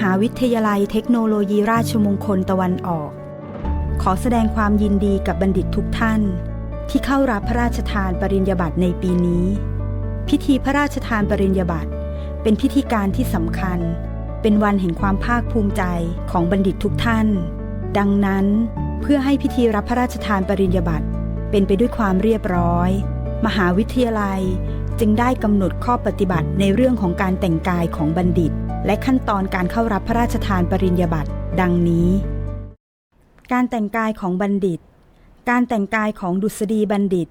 หาวิทยาลัยเทคโนโลยีราชมงคลตะวันออก ขอแสดงความยินดีกับบัณฑิตทุกท่าน ที่เข้ารับพระราชทานปริญญาบัตรในปีนี้ พิธีพระราชทานปริญญาบัตรเป็นพิธีการที่สำคัญ เป็นวันแห่งความภาคภูมิใจของบัณฑิตทุกท่าน ดังนั้นเพื่อให้พิธีรับพระราชทานปริญญาบัตรเป็นไปด้วยความเรียบร้อย มหาวิทยาลัยจึงได้กำหนดข้อปฏิบัติในเรื่องของการแต่งกายของบัณฑิต และขั้นตอนการเข้ารับพระราชทานปริญญาบัตรดังนี้ การแต่งกายของบัณฑิต การแต่งกายของดุษฎีบัณฑิต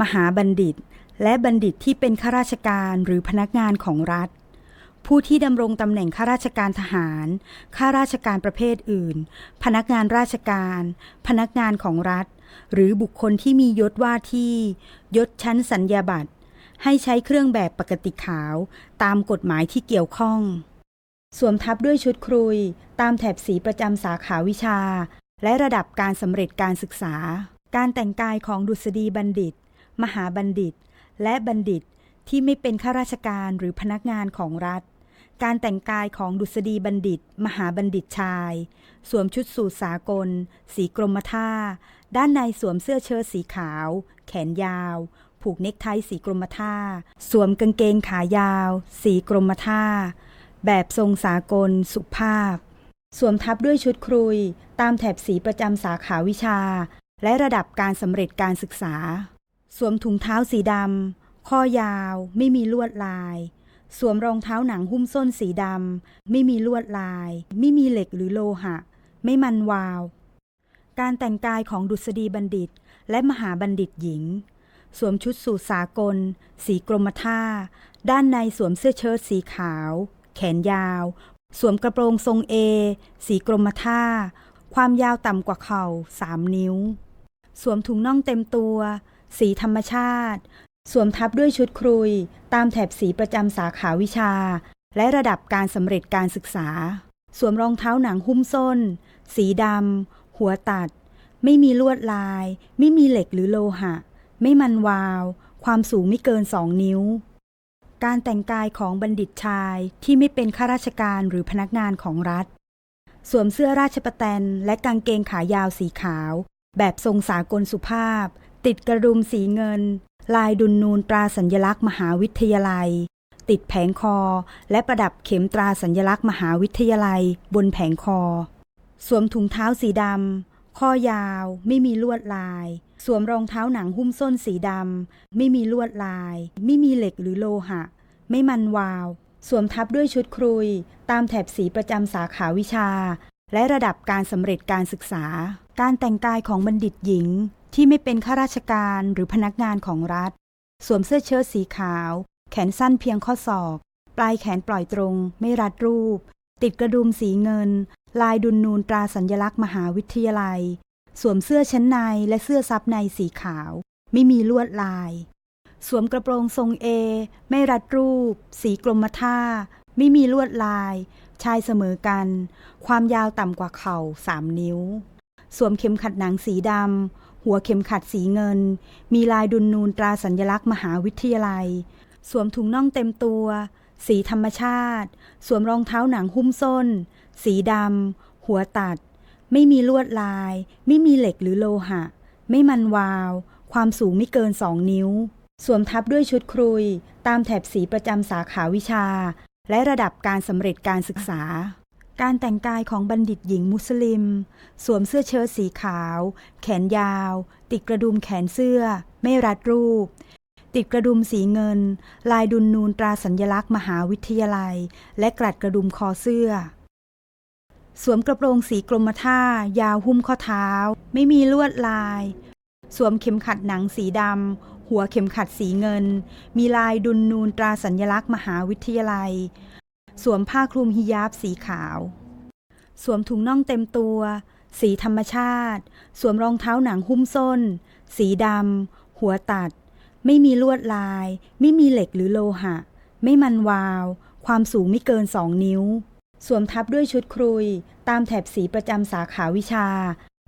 มหาบัณฑิต และบัณฑิตที่เป็นข้าราชการหรือพนักงานของรัฐ ผู้ที่ดำรงตำแหน่งข้าราชการทหาร ข้าราชการประเภทอื่น พนักงานราชการ พนักงานของรัฐ หรือบุคคลที่มียศว่าที่ยศชั้นสัญญาบัตรให้ใช้เครื่องแบบปกติขาวตามกฎหมายที่เกี่ยวข้อง สวมทับด้วยชุดครุย ตามแถบสีประจำสาขาวิชา และระดับการสำเร็จการศึกษา การแต่งกายของดุษฎีบัณฑิต มหาบัณฑิต และบัณฑิตที่ไม่เป็นข้าราชการหรือพนักงานของรัฐ การแต่งกายของดุษฎีบัณฑิต มหาบัณฑิตชาย สวมชุดสูทสากล สีกรมท่า ด้านในสวมเสื้อเชิ้ตสีขาว แขนยาว ผูกเนคไทสีกรมท่า สวมกางเกงขายาว สีกรมท่า แบบทรงสากล สุภาพ สวมทับด้วยชุดครุย ตามแถบสีประจำสาขาวิชา และระดับการสำเร็จการศึกษา สวมถุงเท้าสีดำข้อยาว ไม่มีลวดลาย สวมรองเท้าหนังหุ้มส้นสีดำไม่มีลวดลาย ไม่มีเหล็กหรือโลหะ ไม่มันวาว การแต่งกายของดุษฎีบัณฑิต และมหาบัณฑิตหญิงสวมชุดสูทสากล สีกรมท่า ด้านในสวมเสื้อเชิ้ตสีขาว แขนยาว สวมกระโปรงทรงเอ สีกรมท่า ความยาวต่ำกว่าเข่า3นิ้ว สวมถุงน่องเต็มตัว สีธรรมชาติ สวมทับด้วยชุดครุย ตามแถบสีประจำสาขาวิชา และระดับการสำเร็จการศึกษา สวมรองเท้าหนังหุ้มส้น สีดำ หัวตัด ไม่มีลวดลาย ไม่มีเหล็กหรือโลหะ ไม่มันวาว ความสูงไม่เกิน2นิ้ว การแต่งกายของบัณฑิตชายที่ไม่เป็นข้าราชการหรือพนักงานของรัฐ สวมเสื้อราชประแตนและกางเกงขายาวสีขาว แบบทรงสากลสุภาพ ติดกระดุมสีเงิน ลายดุนนูนตราสัญลักษณ์มหาวิทยาลัย ติดแผงคอ และประดับเข็มตราสัญลักษณ์มหาวิทยาลัย บนแผงคอ สวมถุงเท้าสีดำ ข้อยาวไม่มีลวดลาย สวมรองเท้าหนังหุ้มส้นสีดำ ไม่มีลวดลาย ไม่มีเหล็กหรือโลหะ ไม่มันวาว สวมทับด้วยชุดครุย ตามแถบสีประจำสาขาวิชา และระดับการสำเร็จการศึกษา การแต่งกายของบัณฑิตหญิง ที่ไม่เป็นข้าราชการหรือพนักงานของรัฐ สวมเสื้อเชิ้ตสีขาว แขนสั้นเพียงข้อศอก ปลายแขนปล่อยตรง ไม่รัดรูป ติดกระดุมสีเงิน ลายดุนนูนตราสัญลักษณ์มหาวิทยาลัย สวมเสื้อชั้นในและเสื้อซับในสีขาว ไม่มีลวดลาย สวมกระโปรงทรงเอ ไม่รัดรูป สีกรมท่า ไม่มีลวดลาย ชายเสมอกัน ความยาวต่ำกว่าเข่า3นิ้ว สวมเข็มขัดหนังสีดำ หัวเข็มขัดสีเงิน มีลายดุนนูนตราสัญลักษณ์มหาวิทยาลัย สวมถุงน่องเต็มตัว สีธรรมชาติ สวมรองเท้าหนังหุ้มส้น สีดำ หัวตัด ไม่มีลวดลาย ไม่มีเหล็กหรือโลหะ ไม่มันวาว ความสูงไม่เกิน2นิ้ว สวมทับด้วยชุดครุย ตามแถบสีประจำสาขาวิชา และระดับการสำเร็จการศึกษา การแต่งกายของบัณฑิตหญิงมุสลิม สวมเสื้อเชิ้ตสีขาว แขนยาว ติดกระดุมแขนเสื้อ ไม่รัดรูปติดกระดุมสีเงิน ลายดุนนูนตราสัญลักษณ์มหาวิทยาลัย และกลัดกระดุมคอเสื้อ สวมกระโปรงสีกรมท่า ยาวหุ้มข้อเท้า ไม่มีลวดลาย สวมเข็มขัดหนังสีดำ หัวเข็มขัดสีเงิน มีลายดุนนูนตราสัญลักษณ์มหาวิทยาลัย สวมผ้าคลุมฮิญาบสีขาว สวมถุงน่องเต็มตัว สีธรรมชาติ สวมรองเท้าหนังหุ้มส้น สีดำ หัวตัด ไม่มีลวดลาย ไม่มีเหล็กหรือโลหะ ไม่มันวาว ความสูงไม่เกิน2นิ้ว สวมทับด้วยชุดครุย ตามแถบสีประจำสาขาวิชา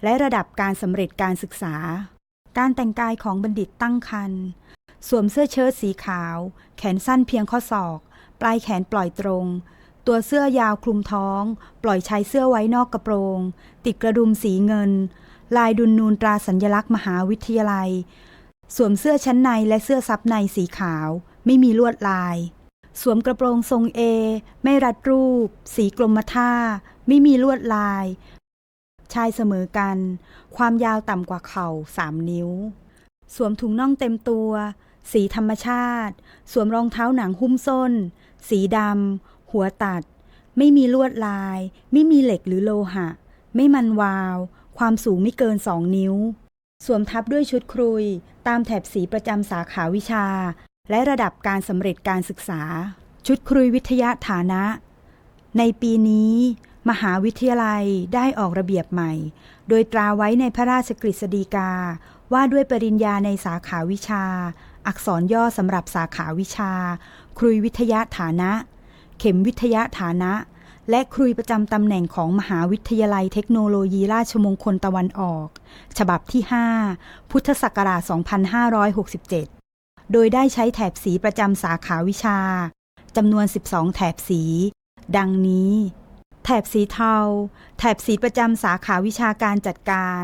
และระดับการสำเร็จการศึกษา การแต่งกายของบัณฑิตตั้งครรภ์สวมเสื้อเชิ้ตสีขาว แขนสั้นเพียงข้อศอก ปลายแขนปล่อยตรง ตัวเสื้อยาวคลุมท้อง ปล่อยชายเสื้อไว้นอกกระโปรง ติดกระดุมสีเงิน ลายดุนนูนตราสัญลักษณ์มหาวิทยาลัย สวมเสื้อชั้นในและเสื้อซับในสีขาว ไม่มีลวดลาย สวมกระโปรงทรงเอ ไม่รัดรูป สีกลมท่า ไม่มีลวดลาย ชายเสมอกัน ความยาวต่ำกว่าเข่าสามนิ้ว สวมถุงน่องเต็มตัว สีธรรมชาติ สวมรองเท้าหนังหุ้มส้น สีดำ หัวตัด ไม่มีลวดลาย ไม่มีเหล็กหรือโลหะ ไม่มันวาว ความสูงไม่เกินสองนิ้ว สวมทับด้วยชุดครุย ตามแถบสีประจำสาขาวิชา และระดับการสำเร็จการศึกษา ชุดครุยวิทยาฐานะ ในปีนี้ มหาวิทยาลัยได้ออกระเบียบใหม่ โดยตราไว้ในพระราชกฤษฎีกา ว่าด้วยปริญญาในสาขาวิชา อักษรย่อสำหรับสาขาวิชา ครุยวิทยาฐานะ เข็มวิทยาฐานะและครุยประจำตำแหน่งของมหาวิทยาลัยเทคโนโลยีราชมงคลตะวันออก ฉบับที่ 5 พุทธศักราช 2567 โดยได้ใช้แถบสีประจำสาขาวิชาจำนวน 12 แถบสี ดังนี้ แถบสีเทา แถบสีประจำสาขาวิชาการจัดการ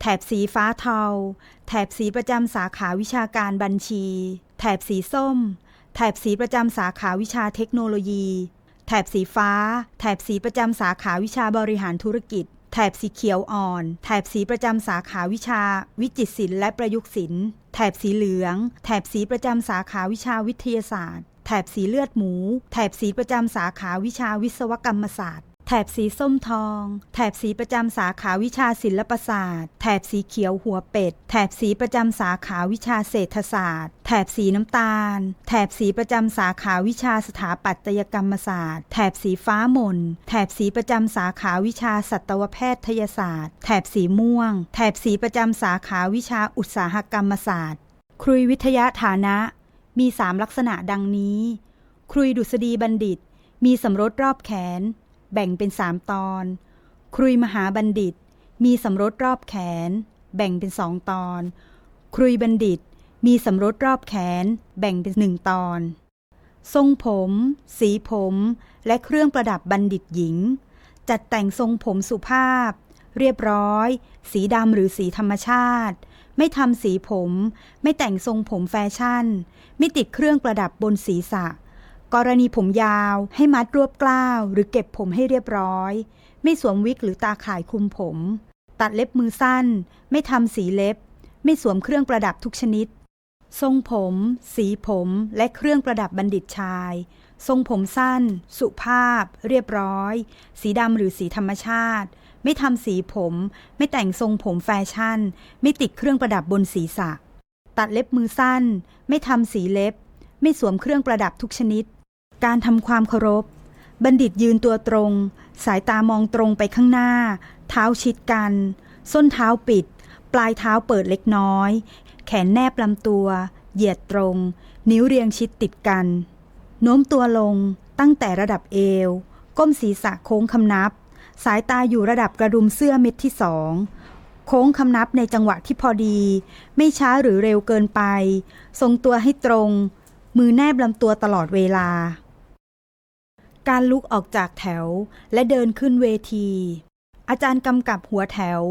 แถบสีฟ้าเทา แถบสีประจำสาขาวิชาการบัญชี แถบสีส้ม แถบสีประจำสาขาวิชาเทคโนโลยี แถบสีฟ้า แถบสีประจำสาขาวิชาบริหารธุรกิจ แถบสีเขียวอ่อน แถบสีประจำสาขาวิชา วิจิตรศิลป์และประยุกต์ศิลป์ แถบสีเหลือง แถบสีประจำสาขาวิชาวิทยาศาสตร์ แถบสีเลือดหมู แถบสีประจำสาขาวิชาวิศวกรรมศาสตร์ ถบสีส้มทอง แถบสีประจำสาขาวิชาศิลปศาสตร์ แถบสีเขียวหัวเป็ด แถบสีประจำสาขาวิชาเศรษฐศาสตร์ แถบสีน้ำตาล แถบสีประจำสาขาวิชาสถาปัตยกรรมศาสตร์ แถบสีฟ้ามน แถบสีประจำสาขาวิชาสัตวแพทยศาสตร์ แถบสีม่วง แถบสีประจำสาขาวิชาอุตสาหกรรมศาสตร์ ครุยวิทยาฐานะ มีสามลักษณะดังนี้ ครุยดุษฎีบัณฑิต มีสำรสรอบแขน แบ่งเป็นสามตอน ครุยมหาบัณฑิต มีสำรสรอบแขน แบ่งเป็นสองตอน ครุยบัณฑิต มีสำรสรอบแขน แบ่งเป็นหนึ่งตอน ทรงผม สีผม และเครื่องประดับบัณฑิตหญิง จัดแต่งทรงผมสุภาพ เรียบร้อย สีดำหรือสีธรรมชาติไม่ทำสีผม ไม่แต่งทรงผมแฟชั่น ไม่ติดเครื่องประดับบนศีรษะ กรณีผมยาว ให้มัดรวบกล้าวหรือเก็บผมให้เรียบร้อย ไม่สวมวิกหรือตาข่ายคลุมผม ตัดเล็บมือสั้น ไม่ทำสีเล็บ ไม่สวมเครื่องประดับทุกชนิด ทรงผม สีผม และเครื่องประดับบัณฑิตชาย ทรงผมสั้น สุภาพ เรียบร้อย สีดำหรือสีธรรมชาติ ไม่ทำสีผม ไม่แต่งทรงผมแฟชั่น ไม่ติดเครื่องประดับบนศีรษะ ตัดเล็บมือสั้น ไม่ทำสีเล็บ ไม่สวมเครื่องประดับทุกชนิด การทำความเคารพ บัณฑิตยืนตัวตรง สายตามองตรงไปข้างหน้า เท้าชิดกัน ส้นเท้าปิด ปลายเท้าเปิดเล็กน้อย แขนแนบลำตัว เหยียดตรง นิ้วเรียงชิดติดกัน โน้มตัวลง ตั้งแต่ระดับเอว ก้มศีรษะโค้งคำนับ สายตาอยู่ระดับกระดุมเสื้อเม็ดที่สองโค้งคำนับในจังหวะที่พอดี ไม่ช้าหรือเร็วเกินไป ทรงตัวให้ตรง มือแนบลำตัวตลอดเวลา การลุกออกจากแถวและเดินขึ้นเวที อาจารย์กำกับหัวแถว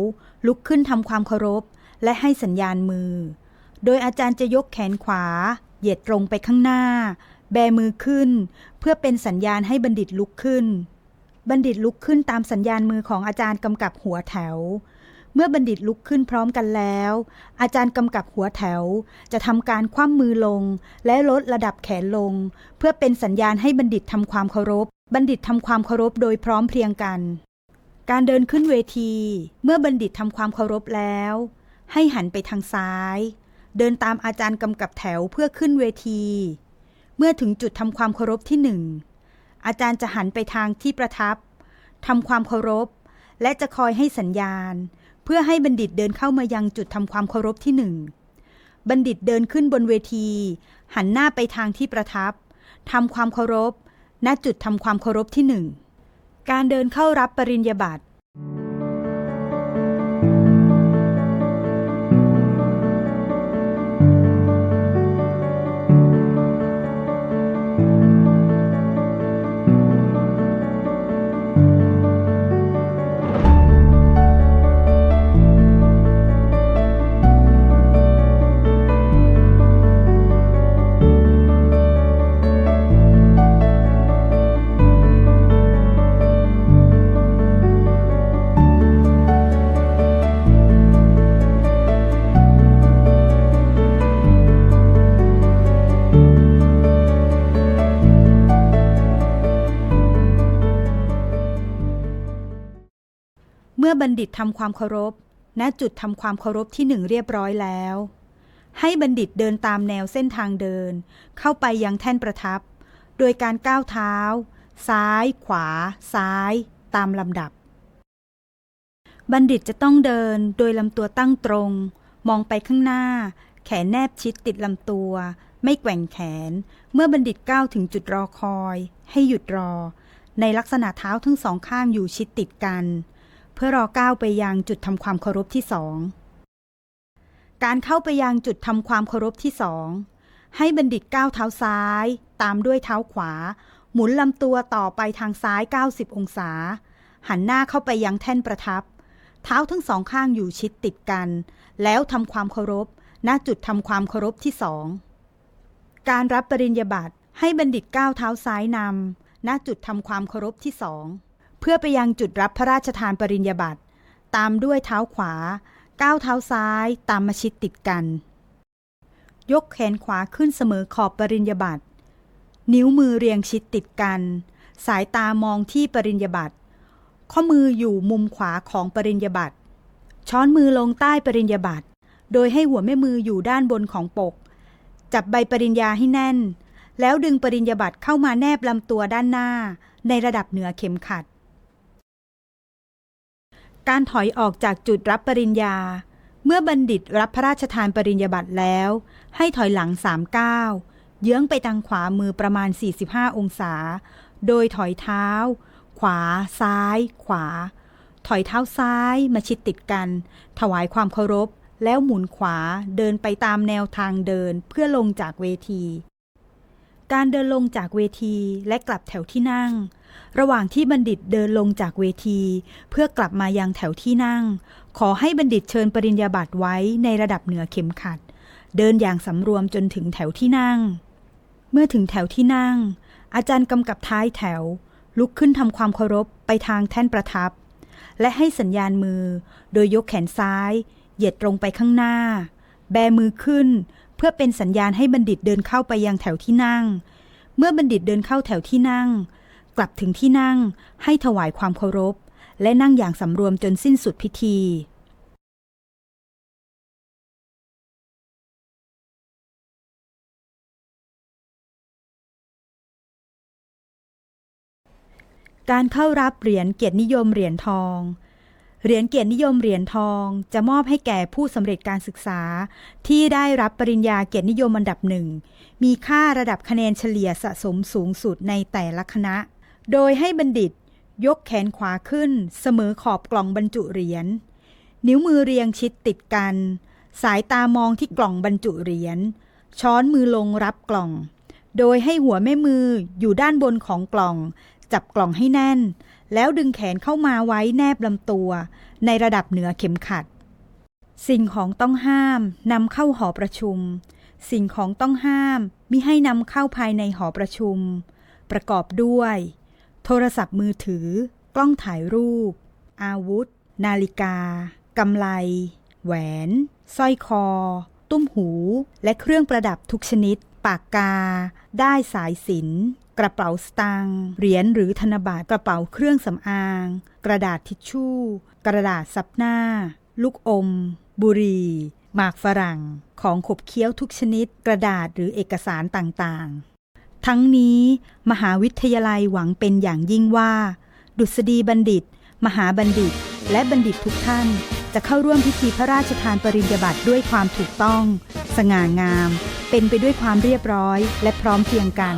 ลุกขึ้นทำความเคารพ และให้สัญญาณมือ โดยอาจารย์จะยกแขนขวา เหยียดตรงไปข้างหน้า แบมือขึ้น เพื่อเป็นสัญญาณให้บัณฑิตลุกขึ้น บัณฑิตลุกขึ้นตามสัญญาณมือของอาจารย์กำกับหัวแถว เมื่อบัณฑิตลุกขึ้นพร้อมกันแล้ว อาจารย์กำกับหัวแถว จะทำการคว่ำมือลง และลดระดับแขนลง เพื่อเป็นสัญญาณให้บัณฑิตทำความเคารพ บัณฑิตทำความเคารพโดยพร้อมเพรียงกัน การเดินขึ้นเวที เมื่อบัณฑิตทำความเคารพแล้ว ให้หันไปทางซ้าย เดินตามอาจารย์กำกับแถวเพื่อขึ้นเวที เมื่อถึงจุดทำความเคารพที่หนึ่งอาจารย์จะหันไปทางที่ประทับทำความเคารพ และจะคอยให้สัญญาณ เพื่อให้บัณฑิตเดินเข้ามายังจุดทำความเคารพที่หนึ่ง บัณฑิตเดินขึ้นบนเวที หันหน้าไปทางที่ประทับทำความเคารพ ณ จุดทำความเคารพที่หนึ่ง การเดินเข้ารับปริญญาบัตร มื่อบัณฑิตทำความเคารพ ณจุดทำความเคารพที่หนึ่งเรียบร้อยแล้ว ให้บัณฑิตเดินตามแนวเส้นทางเดิน เข้าไปยังแท่นประทับ โดยการก้าวเท้า ซ้าย ขวา ซ้าย ตามลำดับ บัณฑิตจะต้องเดินโดยลำตัวตั้งตรง มองไปข้างหน้า แขนแนบชิดติดลำตัว ไม่แกว่งแขน เมื่อบัณฑิตก้าวถึงจุดรอคอย ให้หยุดรอ ในลักษณะเท้าทั้งสองข้างอยู่ชิดติดกัน พื่อรอก้าวไปยังจุดทำความเคารพที่สองการเข้าไปยังจุดทำความเคารพที่สองให้บัณฑิตก้าวเท้าซ้าย ตามด้วยเท้าขวา หมุนลำตัวต่อไปทางซ้าย 90 องศา หันหน้าเข้าไปยังแท่นประทับ เท้าทั้งสองข้างอยู่ชิดติดกัน แล้วทำความเคารพณจุดทำความเคารพที่สองการรับปริญญาบัตรให้บัณฑิตก้าวเท้าซ้ายนำณจุดทำความเคารพที่สอง เพื่อไปยังจุดรับพระราชทานปริญญาบัตรตามด้วยเท้าขวา ก้าวเท้าซ้ายตามมาชิดติดกัน ยกแขนขวาขึ้นเสมอขอบปริญญาบัตรนิ้วมือเรียงชิดติดกัน สายตามองที่ปริญญาบัตรข้อมืออยู่มุมขวาของปริญญาบัตรช้อนมือลงใต้ปริญญาบัตรโดยให้หัวแม่มืออยู่ด้านบนของปก จับใบปริญญาให้แน่น แล้วดึงปริญญาบัตรเข้ามาแนบลำตัวด้านหน้า ในระดับเหนือเข็มขัด การถอยออกจากจุดรับปริญญา เมื่อบัณฑิตรับพระราชทานปริญญาบัตรแล้ว ให้ถอยหลังสามก้าวเยื้องไปทางขวามือประมาณ 45 องศา โดยถอยเท้า ขวา ซ้าย ขวา ถอยเท้าซ้ายมาชิดติดกัน ถวายความเคารพ แล้วหมุนขวาเดินไปตามแนวทางเดินเพื่อลงจากเวที การเดินลงจากเวทีและกลับแถวที่นั่ง ระหว่างที่บัณฑิตเดินลงจากเวที เพื่อกลับมายังแถวที่นั่ง ขอให้บัณฑิตเชิญปริญญาบัตรไว้ในระดับเหนือเข็มขัด เดินอย่างสำรวมจนถึงแถวที่นั่ง เมื่อถึงแถวที่นั่ง อาจารย์กำกับท้ายแถว ลุกขึ้นทำความเคารพไปทางแท่นประทับ และให้สัญญาณมือ โดยยกแขนซ้าย เหยียดตรงไปข้างหน้า แบมือขึ้น เพื่อเป็นสัญญาณให้บัณฑิตเดินเข้าไปยังแถวที่นั่ง เมื่อบัณฑิตเดินเข้าแถวที่นั่ง ลับถึงที่นั่งให้ถวายความเคารพ และนั่งอย่างสำรวมจนสิ้นสุดพิธี การเข้ารับเหรียญเกียรตินิยมเหรียญทองเหรียญเกียรตินิยมเหรียญทอง จะมอบให้แก่ผู้สำเร็จการศึกษา ที่ได้รับปริญญาเกียรตินิยมอันดับหนึ่ง มีค่าระดับคะแนนเฉลี่ยสะสมสูงสุดในแต่ละคณะ โดยให้บัณฑิตยกแขนขวาขึ้นเสมอขอบกล่องบรรจุเหรียญ นิ้วมือเรียงชิดติดกัน สายตามองที่กล่องบรรจุเหรียญ ช้อนมือลงรับกล่อง โดยให้หัวแม่มืออยู่ด้านบนของกล่อง จับกล่องให้แน่น แล้วดึงแขนเข้ามาไว้แนบลำตัว ในระดับเหนือเข็มขัด สิ่งของต้องห้ามนำเข้าหอประชุม สิ่งของต้องห้ามมิให้นำเข้าภายในหอประชุม ประกอบด้วย โทรศัพท์มือถือ กล้องถ่ายรูป อาวุธ นาฬิกากำไล แหวน สร้อยคอ ตุ้มหู และเครื่องประดับทุกชนิด ปากกา ได้สายสิน กระเป๋าสตางค์เหรียญหรือธนบัตรกระเป๋าเครื่องสำอาง กระดาษทิชชู่ กระดาษซับหน้า ลูกอม บุหรี่หมากฝรั่ง ของขบเคี้ยวทุกชนิด กระดาษหรือเอกสารต่างๆ ทั้งนี้มหาวิทยาลัยหวังเป็นอย่างยิ่งว่า ดุษฎีบัณฑิต มหาบัณฑิต และบัณฑิตทุกท่าน จะเข้าร่วมพิธีพระราชทานปริญญาบัตรด้วยความถูกต้อง สง่างาม เป็นไปด้วยความเรียบร้อย และพร้อมเพรียงกัน